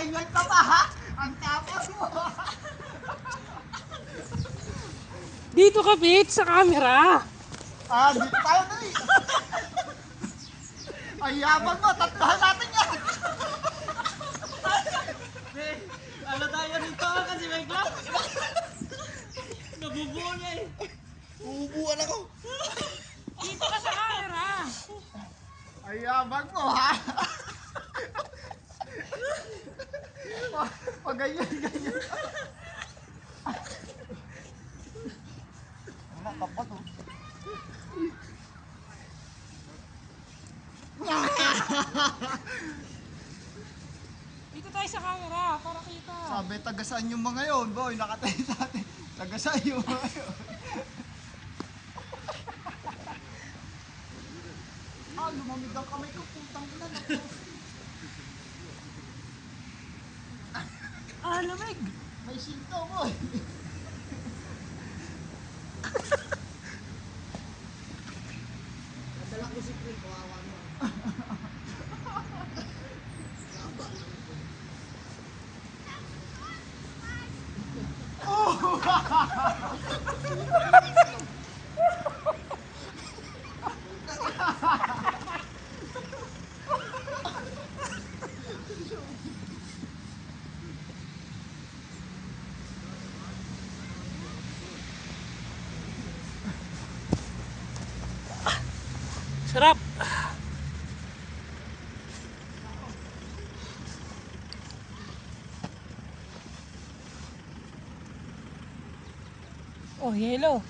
ganyan ka pa ha? Ang tapos mo. Dito ka, Pete, sa camera. Ah, dito tayo dali. Ay, yabang mo. Tatlahan natin yan. Ano tayo dito kasi may glass? Nabubuo na eh. Uubuan ako. Dito ka sa camera. Ay, yabang mo ha? Pa- Pag ganyan, ganyan. Wala, kapat oh. Dito tayo sa camera para kita. Sabi, tagasaan yung mga yun, boy. Nakatayo sa atin. Tagasaan yung mga yun. ah, lumamig ang kamay ko. Putang ina. Lamig. May sinto, boy. Nadala ko si Chris. Kawawa mo. Sarap. Oh, yellow.